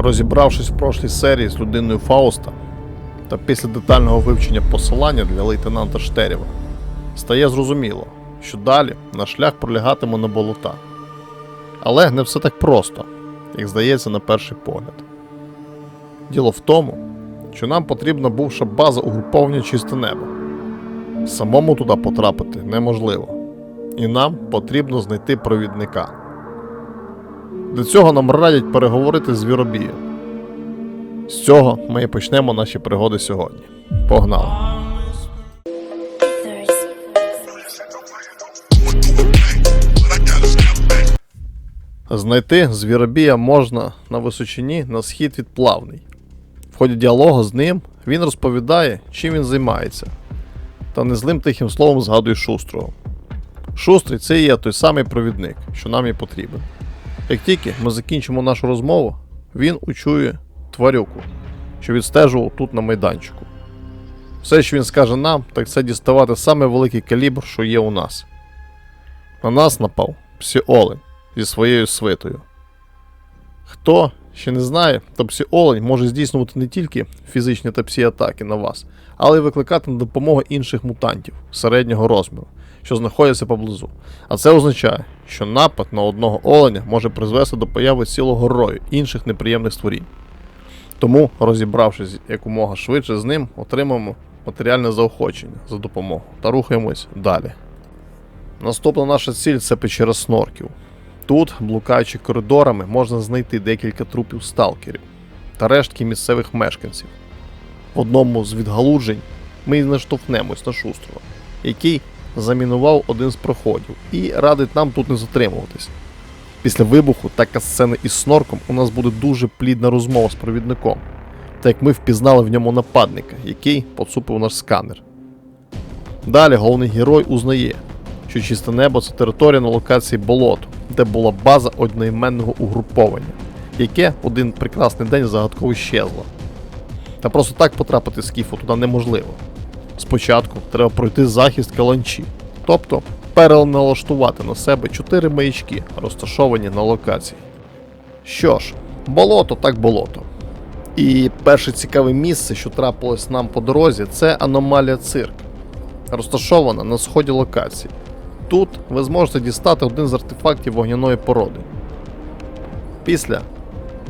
Розібравшись в прошлій серії з людиною Фауста та після детального вивчення посилання для лейтенанта Штерєва, стає зрозуміло, що далі наш шлях пролягатиме на болота. Але не все так просто, як здається на перший погляд. Діло в тому, що нам потрібна бувша база угруповання чисте небо. Самому туди потрапити неможливо, і нам потрібно знайти провідника. Для цього нам радять переговорити з Віробієм. З цього ми і почнемо наші пригоди сьогодні. Погнали! Знайти звіробія можна на височині на схід від плавний. В ході діалогу з ним він розповідає, чим він займається, та незлим тихим словом згадує шустрого. Шустрий це є той самий провідник, що нам і потрібен. Як тільки ми закінчимо нашу розмову, він учує тварюку, що відстежував тут на майданчику. Все, що він скаже нам, так це діставати саме великий калібр, що є у нас. На нас напав псі-олень зі своєю свитою. Хто ще не знає, то псі-олень може здійснювати не тільки фізичні та псі-атаки на вас, але й викликати на допомогу інших мутантів середнього розміру, що знаходяться поблизу. А це означає, що напад на одного оленя може призвести до появи цілого рою інших неприємних створінь. Тому, розібравшись якомога швидше з ним, отримаємо матеріальне заохочення за допомогу та рухаємось далі. Наступна наша ціль це печера снорків. Тут, блукаючи коридорами, можна знайти декілька трупів сталкерів та рештки місцевих мешканців. В одному з відгалуджень ми й наштовхнемось на шустрого, який замінував один з проходів і радить нам тут не затримуватись. Після вибуху та касцени із снорком у нас буде дуже плідна розмова з провідником, так як ми впізнали в ньому нападника, який поцупив наш сканер. Далі головний герой узнає, що чисте небо це територія на локації болоту, де була база одноіменного угруповання, яке в один прекрасний день загадково щезло. Та просто так потрапити з кіфу туди неможливо. Спочатку треба пройти захист каланчі, тобто переналаштувати на себе чотири маячки, розташовані на локації. Що ж, болото так болото. І перше цікаве місце, що трапилось нам по дорозі, це аномалія цирк, розташована на сході локації. Тут ви зможете дістати один з артефактів вогняної породи. Після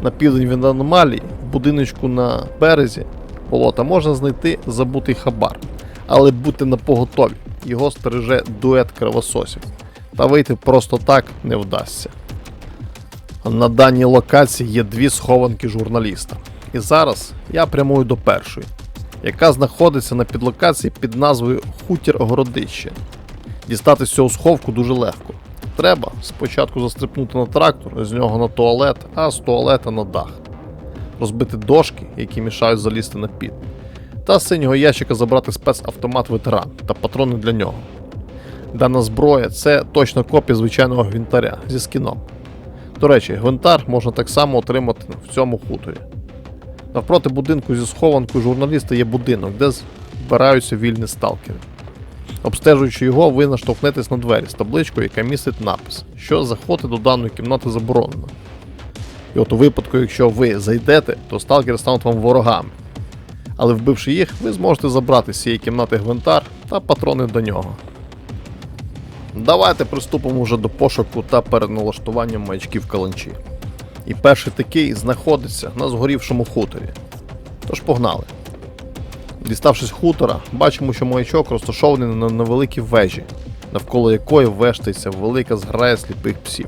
на південь від аномалії, в будиночку на березі болота можна знайти забутий хабар, але бути на поготові, його стереже дует кровососів, та вийти просто так не вдасться. На даній локації є дві схованки журналіста. І зараз я прямую до першої, яка знаходиться на підлокації під назвою Хутір Городище. Дістати з цього сховку дуже легко. Треба спочатку застрипнути на трактор, з нього на туалет, а з туалета на дах. Розбити дошки, які мішають залізти на під. Та з синього ящика забрати спецавтомат ветеран та патрони для нього. Дана зброя це точно копія звичайного гвинтаря зі скіном. До речі, гвинтар можна так само отримати в цьому хуторі. Навпроти будинку зі схованкою журналіста є будинок, де збираються вільні сталкери. Обстежуючи його, ви наштовхнетесь на двері з табличкою, яка містить напис, що заходити до даної кімнати заборонено. І от у випадку, якщо ви зайдете, то сталкери стануть вам ворогами. Але вбивши їх, ви зможете забрати з цієї кімнати гвинтар та патрони до нього. Давайте приступимо вже до пошуку та переналаштування маячків каланчі. І перший такий знаходиться на згорівшому хуторі. Тож погнали. Діставшись хутора, бачимо, що маячок розташований на невеликій вежі, навколо якої вештається велика зграя сліпих псів.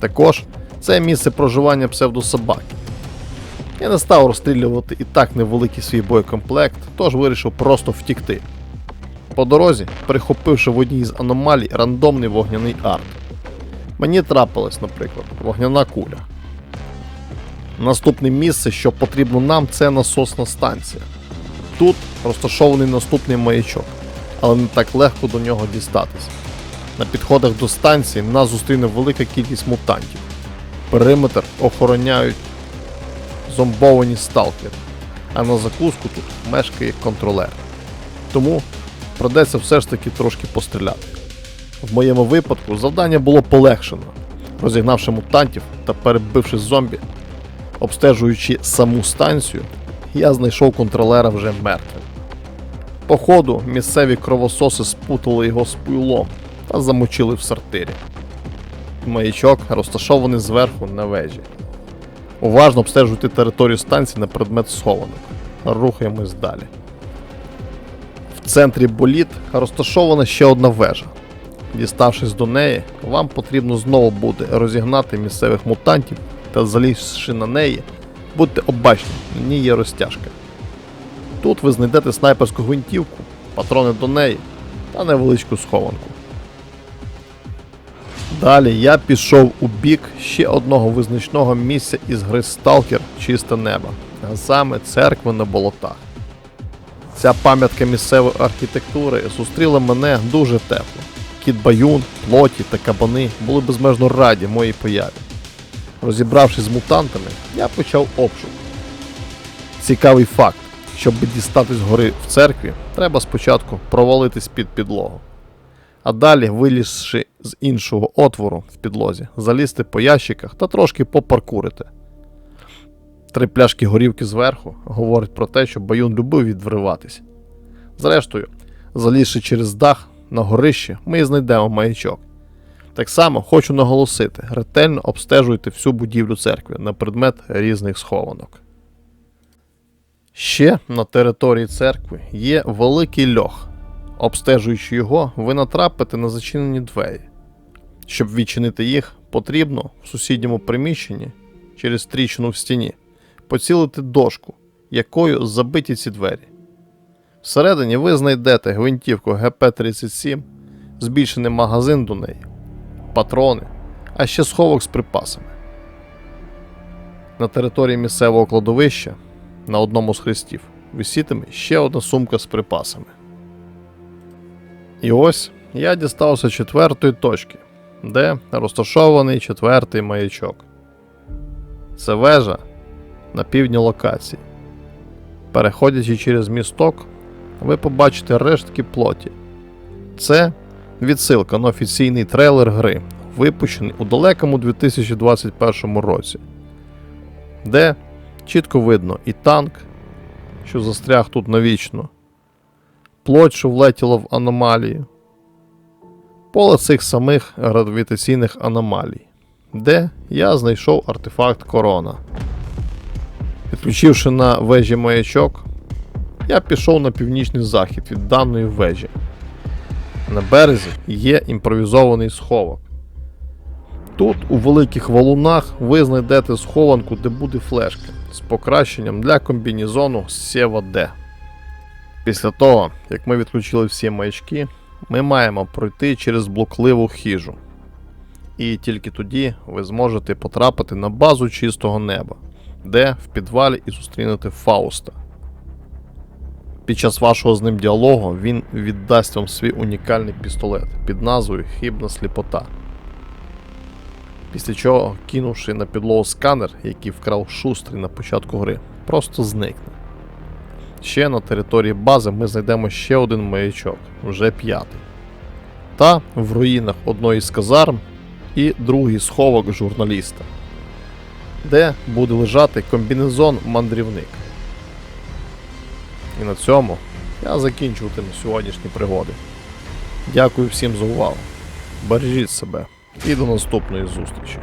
Також це місце проживання псевдособаки. Я не став розстрілювати і так невеликий свій боєкомплект, тож вирішив просто втікти. По дорозі, перехопивши в одній з аномалій рандомний вогняний арт. Мені трапилась, наприклад, вогняна куля. Наступне місце, що потрібно нам, це насосна станція. Тут розташований наступний маячок, але не так легко до нього дістатись. На підходах до станції нас зустріне велика кількість мутантів. Периметр охороняють зомбовані сталкери, а на закуску тут мешкає контролер. Тому придеться все ж таки трошки постріляти. В моєму випадку завдання було полегшено. Розігнавши мутантів та перебивши зомбі, Обстежуючи саму станцію, я знайшов контролера вже мертвим. Походу, місцеві кровососи спутали його з пуйлом та замочили в сортирі. Маячок розташований зверху на вежі. Уважно обстежуйте територію станції на предмет схованок. Рухаємось далі. В центрі боліт розташована ще одна вежа. Діставшись до неї, вам потрібно знову буде розігнати місцевих мутантів та залізши на неї, будьте обачні, на ній є розтяжка. Тут ви знайдете снайперську гвинтівку, патрони до неї та невеличку схованку. Далі я пішов у бік ще одного визначного місця із гри Сталкер Чисте небо, а саме церкви на болотах. Ця пам'ятка місцевої архітектури зустріла мене дуже тепло. Кіт Баюн, плоті та кабани були безмежно раді моїй появі. Розібравшись з мутантами, я почав обшук. Цікавий факт: щоб дістатись гори в церкві, треба спочатку провалитись під підлогу. А далі, вилізши з іншого отвору в підлозі, залізти по ящиках та трошки попаркурити. Три пляшки горівки зверху говорять про те, що Баюн любив відвриватись. Зрештою, залізши через дах на горище, ми і знайдемо маячок. Так само хочу наголосити: ретельно обстежуйте всю будівлю церкви на предмет різних схованок. Ще на території церкви є великий льох. Обстежуючи його, ви натрапите на зачинені двері. Щоб відчинити їх, потрібно в сусідньому приміщенні через тріщину в стіні поцілити дошку, якою забиті ці двері. Всередині ви знайдете гвинтівку ГП-37, збільшений магазин до неї, патрони, а ще сховок з припасами. На території місцевого кладовища на одному з хрестів висітиме ще одна сумка з припасами. І ось я дістався четвертої точки, де розташований четвертий маячок. Це вежа на півдні локації. Переходячи через місток, ви побачите рештки плоті. Це відсилка на офіційний трейлер гри, випущений у далекому 2021 році, де чітко видно і танк, що застряг тут навічно, плоть, що влетіла в аномалію, поле цих самих гравітаційних аномалій, де я знайшов артефакт корона. Підключивши на вежі маячок, я пішов на північний захід від даної вежі. На березі є імпровізований сховок. Тут, у великих валунах, ви знайдете схованку, де буде флешка з покращенням для комбінезону Сєва D. Після того, як ми відключили всі маячки, ми маємо пройти через блокливу хижу. І тільки тоді ви зможете потрапити на базу чистого неба, де в підвалі і зустрінете Фауста. Під час вашого з ним діалогу він віддасть вам свій унікальний пістолет під назвою Хибна сліпота. Після чого, кинувши на підлогу сканер, який вкрав шустрий на початку гри, просто зникне. Ще на території бази ми знайдемо ще один маячок, вже п'ятий. Та в руїнах одної з казарм і другий сховок журналіста, де буде лежати комбінезон мандрівник. І на цьому я закінчуватиму сьогоднішні пригоди. Дякую всім за увагу. Бережіть себе і до наступної зустрічі.